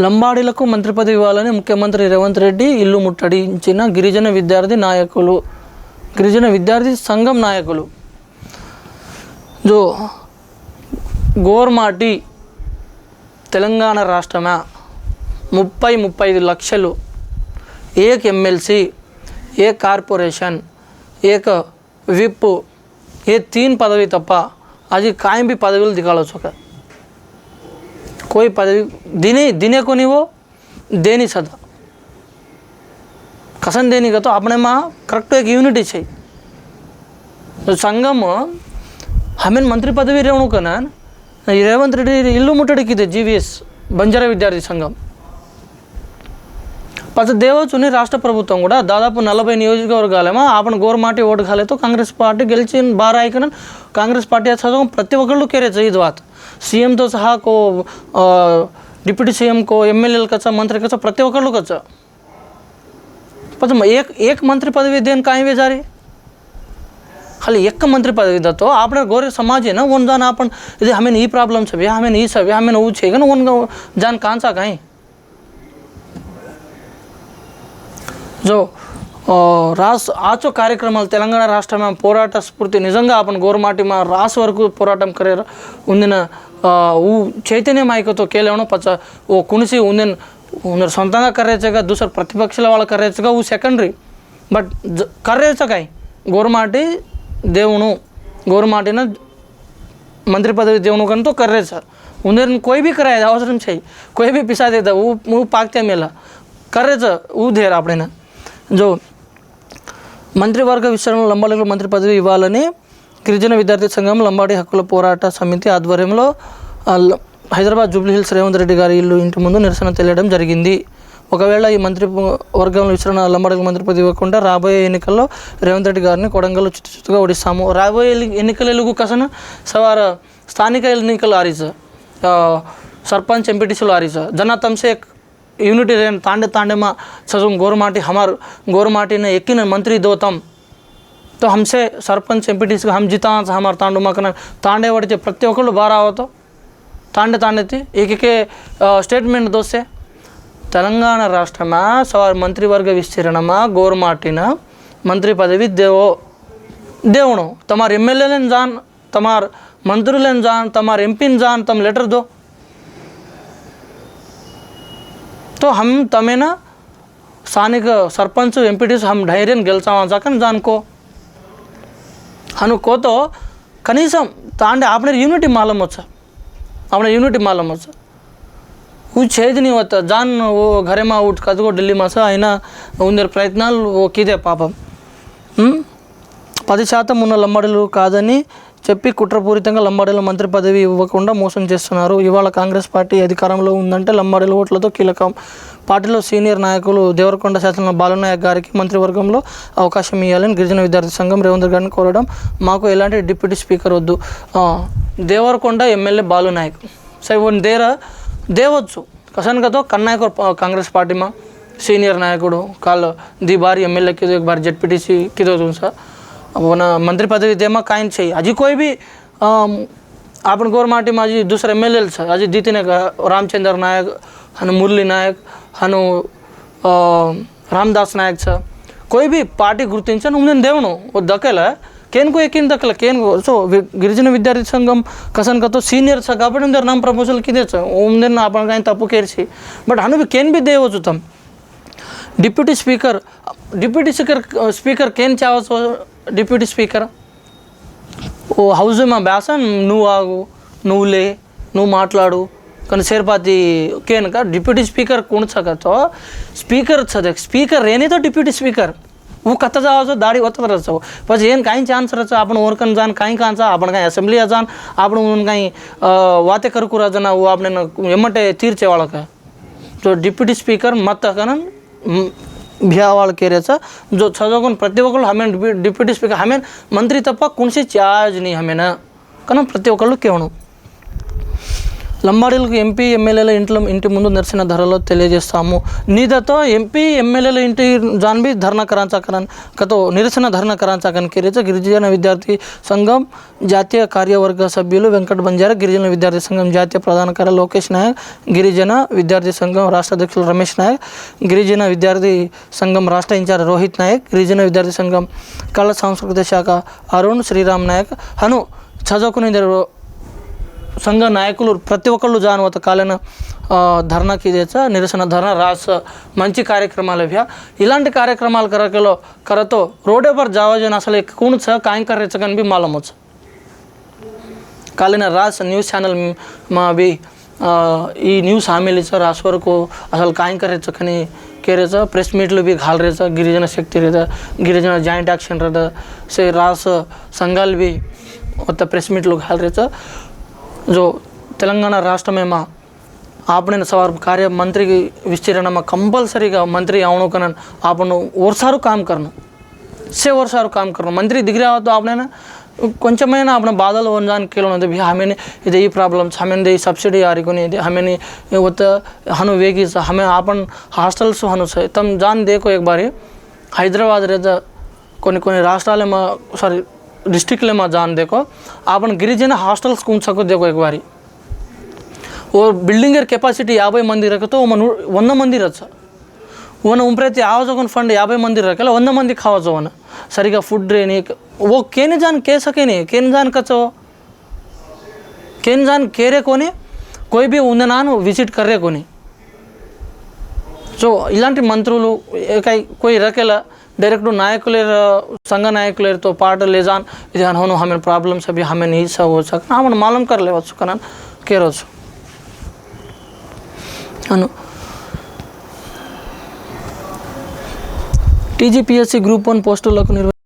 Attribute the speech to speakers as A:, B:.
A: లంబాడీలకు మంత్రి పదవి ఇవ్వాలని ముఖ్యమంత్రి రేవంత్ రెడ్డి ఇల్లు ముట్టడించిన గిరిజన విద్యార్థి నాయకులు గిరిజన విద్యార్థి సంఘం నాయకులు. జో గోర్మాటి తెలంగాణ రాష్ట్రమా? ముప్పై ముప్పై ఐదు లక్షలు. ఏక్ ఎమ్మెల్సీ ఏ కార్పొరేషన్ ఏక విప్పు ఏ తీన్ పదవి తప్ప అది కాయం పదవులు దిగాల్సి कोई पदवी दिने दिने को नहीं वो दे नहीं सकता કસન દેની ગતો આપણેમાં કરેક્ટ એક યુનિટી છે તો సంఘం હમેન મંત્રી પદવી રેવણું કનાન రేవంత్ రెడ్డి ఇల్లు ముట్టడికిదే జీవీఎస్ బంజారా విద్యార్థి సంఘం పచ్చ దేవోచుని రాష్ట్ర ప్రభుత్వం కూడా దాదాపు నలభై నియోజకవర్గాలేమో ఆపణ గోర్మాటి ఓటు కాలేతో కాంగ్రెస్ పార్టీ గెలిచిన బారాయికన కాంగ్రెస్ పార్టీ చదవం ప్రతి ఒక్కళ్ళు కేరే చేయదు వాత సీఎంతో సహా కో డిప్యూటీ సీఎం కో ఎమ్మెల్యేలు కచ్చా మంత్రి కచ్చా ప్రతి ఒక్కళ్ళు కచ్చా? पर एक एक मंत्री पदवी देन काहे वीचारी खाली एक मंत्री पदवी दतो આપણે ગોરે સમાજ હે ને ઓન જાન આપણ જે હમે ની પ્રોબ્લેમ છે યા હમે ની છે યા હમે નું છે કે ઓન જાન કાંસા કાઈ જો రాస్ ఆచో కార్యక్రమాలు తెలంగాణ రాష్ట్రమే పోరాట స్ఫూర్తి నిజంగా అప్పుడు గోరుమాటి మా రాస్ వరకు పోరాటం కరీర్ ఉందిన ಹೂ ಚೈತನ್ಯ ಮಾಯಕತ್ವ ಕೇಳೋಣ ಪಚ ಓ ಕುಣಿಸಿ ಒಂದೇನು ಒಂದ್ರ ಸ್ವಂತಂಗ ಕರೆಯಚ್ಚಾಗ ದುಸರ ಪ್ರತಿಪಕ್ಷಲ వాళ్ళ ಕರೆಯಚ್ಚಾಗ ಹೂ ಸೆಕೆಂಡ್ರಿ ಬಟ್ ಜ ಕರೆಯಚ್ಚಕಾಯಿ గోరుమాటి దేవును గోరుమాటిన మంత్రి పదవి దేవును కంటూ కర్రే సార్ ఉందరిని కోయి బి కరాయి అవసరం చేయి కోయి బి పిసా దేతా ఊ ఊ పాకతే మేలా కర్రే సార్ ఊ ధేర్ అప్పుడైనా జో మంత్రివర్గ విస్తరణ లంబాలకు మంత్రి పదవి ఇవ్వాలని గిరిజన విద్యార్థి సంఘం లంబాడి హక్కుల పోరాట సమితి ఆధ్వర్యంలో హైదరాబాద్ జూబ్లీహిల్స్ రేవంత్ రెడ్డి గారి ఇల్లు ఇంటి ముందు నిరసన తెలియడం జరిగింది. ఒకవేళ ఈ మంత్రి వర్గంలో విచారణ లంబాడులకు మంత్రి పదవి ఇవ్వకుండా రాబోయే ఎన్నికల్లో రేవంత్ రెడ్డి గారిని కొడంగల్లో చుట్టుచుట్టుగా ఓడిస్తాము. రాబోయే ఎన్నికల ఎలుగు కసన సవార స్థానిక ఎన్నికలు ఆరిజ సర్పంచ్ ఎంపీటీసీలు ఆరిజ జనా తమ్సే యూనిటీ తాండే తాండేమా చదువు గోరుమాటి హమార్ గోరుమాటిని ఎక్కిన మంత్రి దోతం तो हमसे सरपंच एम पीटी हम जीता हमारे तांडो मकन तांडे वे प्रति बार आव तो तांडे तांडे एक एक स्टेटमेंट दोसे राष्ट्र में सवार मंत्रिवर्ग विस्तीर्णमा गोरमाटीना मंत्री पदवी देव, देवण। तमार एम एल जान, तमार मंत्रुले जान, तमार एमपी जान, तम लेटर दो। तो हम तमेना स्थानिक सरपंच एमपीटी पी हम डायरियन गेलचा जान को। అనుకోతో కనీసం తాండే ఆపణ యూనిటీ మాలమ్మొచ్చా ఆపణ యూనిటీ మాలమొచ్చా ఊ छेद नहीं होता जान वो घरे ఊట్ उठ ఢిల్లీ మాస ఆయన ఉందర ప్రయత్నాలు ఓకేదే పాపం. పది శాతం ఉన్న లమ్మడులు కాదని చెప్పి కుట్రపూరితంగా లంబాడీలో మంత్రి పదవి ఇవ్వకుండా మోసం చేస్తున్నారు. ఇవాళ కాంగ్రెస్ పార్టీ అధికారంలో ఉందంటే లంబాడీల ఓట్లతో కీలకం. పార్టీలో సీనియర్ నాయకులు దేవరకొండ శాసన బాలనాయక్ గారికి మంత్రివర్గంలో అవకాశం ఇవ్వాలని గిరిజన విద్యార్థి సంఘం రేవంత్ గారిని కోరడం మాకు ఎలాంటి డిప్యూటీ స్పీకర్ వద్దు. దేవరకొండ ఎమ్మెల్యే బాలునాయక్. సరే వన్ దేరా దేవచ్చు. కసన్కతో కన్నాయక కాంగ్రెస్ పార్టీ మా సీనియర్ నాయకుడు కాళ్ళు ది భారీ ఎమ్మెల్యే కిదో భారీ జడ్పీటీసీ కిదో సార్. की दो तुमसा वना मंत्री पदवी देमा कायन चाहिए अजी कोई भी अम, आपण गोरमाटी में अजी दूसरे एम एल एल छ अजी दी तिने रामचंद्र नायक हनु मुरली नायक हनु अ, रामदास नायक छ कोई भी पार्टी గుర్తించని ఉందని దేవును ఓ దక్కల కేన్కు ఎక్కిన దక్కల కేన్ సో వి- గిరిజన విద్యార్థి సంఘం కసన్ కతో సీనియర్ छ కాబట్టి उंदर नाम प्रपोजल किदे छ उंदर आपण काही तपू केरसी बट हनु भी केन भी देवच तम deputy speaker deputy speaker speaker Kane చావచ్చు deputy speaker ಓ ಹೌಸ್ ಮಾ ಬ್ಯಾಸ ನೂ ಆಗು ನೂ ಲೇ ನೂ ಮಾತಾಡು ಕಣ ಸೇರ್ಪಾತಿ ಕೇನಕ ಡೆಪ್ಯೂಟಿ ಸ್ಪೀಕರ್ ಕುಣಸಕತ್ತೋ ಸ್ಪೀಕರ್ ಸದಕ್ ಸ್ಪೀಕರ್ ಏನೇತೋ ಡೆಪ್ಯೂಟಿ ಸ್ಪೀಕರ್ ಊ ಕತ್ತ ಜಾವಸೋ ದಾಡಿ ಒತ್ತದ ರಸೋ ಬಸ್ ಏನು ಕಾಯಿ ಚಾನ್ಸ್ ರಸೋ, ಆಪಣ ಓರ್ಕನ್ ಜಾನ್, ಕಾಯಿ ಕಾನ್ಸ ಆಪಣ ಕಾಯಿ ಅಸೆಂಬ್ಲಿ ಅಜಾನ್ ಆಪಣ ಉನ್ ಕಾಯಿ ವಾತೆ ಕರುಕುರ ಅಜಾನ ಆಪಣ ಎಮ್ಮಟೆ ತೀರ್ಚೆ ಒಳಕ. ಸೊ ಡೆಪ್ಯೂಟಿ ಸ್ಪೀಕರ್ ಮತ್ತೆ भियावाड़ के रहे जो छजोगन प्रति ఒక్కళ్ళు హమేన్ డిప్యూటీ స్పీకర్ హమేన్ మంత్రి తప్ప కున్సి చార్జ్ నీ హమేనా కనం ప్రతి ఒక్కళ్ళు కేవణం లంబాడీలకు ఎంపీ ఎమ్మెల్యేల ఇంట్లో ఇంటి ముందు నిరసన ధరలో తెలియజేస్తాము. నీదతో ఎంపీ ఎమ్మెల్యేల ఇంటి జాన్బి ధర్నా కరాంచాకరన్ కతో నిరసన ధర్నా కరాంచాకన్ కిరీచ గిరిజన విద్యార్థి సంఘం జాతీయ కార్యవర్గ సభ్యులు వెంకట బంజారా గిరిజన విద్యార్థి సంఘం జాతీయ ప్రధాన కార్య లోకేష్ నాయక్ గిరిజన విద్యార్థి సంఘం రాష్ట్ర అధ్యక్షులు రమేష్ నాయక్ గిరిజన విద్యార్థి సంఘం రాష్ట్ర ఇన్ఛార్జ్ రోహిత్ నాయక్ గిరిజన విద్యార్థి సంఘం కళ సాంస్కృతిక శాఖ అరుణ్ శ్రీరామ్ నాయక్ హను చదువుకునే సంఘ నాయకులు ప్రతి ఒక్కళ్ళు జాను అత కాలిన ధర్నాకి ఇదేచ నిరసన ధర్నా రాస్ మంచి కార్యక్రమాలు ఇవ్వ ఇలాంటి కార్యక్రమాల కరకలో కరతో రోడే పర్ జావాజన్ అసలు ఎక్కువ కాయంకరించకని బి మాలమ్మచ్చు కాలిన రాస్ న్యూస్ ఛానల్ మా బి ఈ న్యూస్ హామీలు సార్ రాసు వరకు అసలు కాయంకరించకని केरेच ప్రెస్ మీట్లు బి घाल रहेछ गिरिजन शक्ति रहेछ गिरिजन जाइंट एक्शन रहेछ से रास संघाल बी होता प्रेस मीटलो घाल रहेछ जो తెలంగాణ రాష్ట్రమేమా ఆపణిన సవార్ కార్య మంత్రికి విస్తీర్ణమా కంపల్సరీగా మంత్రి అవును కనన్ ఆపను ఓర్సారు కామ్ కరను సే ఓర్సారు కామ్ కరను మంత్రి దిగి రావద్దు ఆపనైనా కొంచెమైనా ఆపణ బాధలు ఉండడానికి కేళ్ళను భీ హమేని ఇది ఈ ప్రాబ్లమ్స్ హమేది ఈ సబ్సిడీ ఆరికొని ఇది హమేని ఒత్త హను వేగిస్ హమే ఆపన్ హాస్టల్స్ హను తమ్ జాన్ దేకో ఎక్ బారి హైదరాబాద్ రేజ కొన్ని కొన్ని రాష్ట్రాలేమో సారీ डिस्ट्रिक्ट मां जान देखो अपन गिरिजन हॉस्टल स्कूल सको देखो एक बारी और बिल्डिंग कैपासिटी याबे मंदी रखे तो ओमन వంద మంది రచ్చ ఓన ఉంప్రైతే ఆవజోగన్ ఫండ్ యాభై మంది రకాల వంద మంది కావచ్చు ఓన సరిగా ఫుడ్ రేని ఓ కేని జాన్ కేసకేని కేని జాన్ కచ్చో केन जान केरे कोने कोई भी ఉందనాన్ విజిట్ కర్రే కొని సో ఇలాంటి మంత్రులు కొయి రకాల डायरेक्ट नायकुलेर संघ नायकुलेर तो पार्ट ले जान इधर होनो हमें प्रॉब्लम्स अभी हमें नहीं सब हो सकना हम मालूम कर ले कनान केरो అను టీజీపీఎస్సీ గ్రూప్ వన్ పోస్టులకు నిర్వ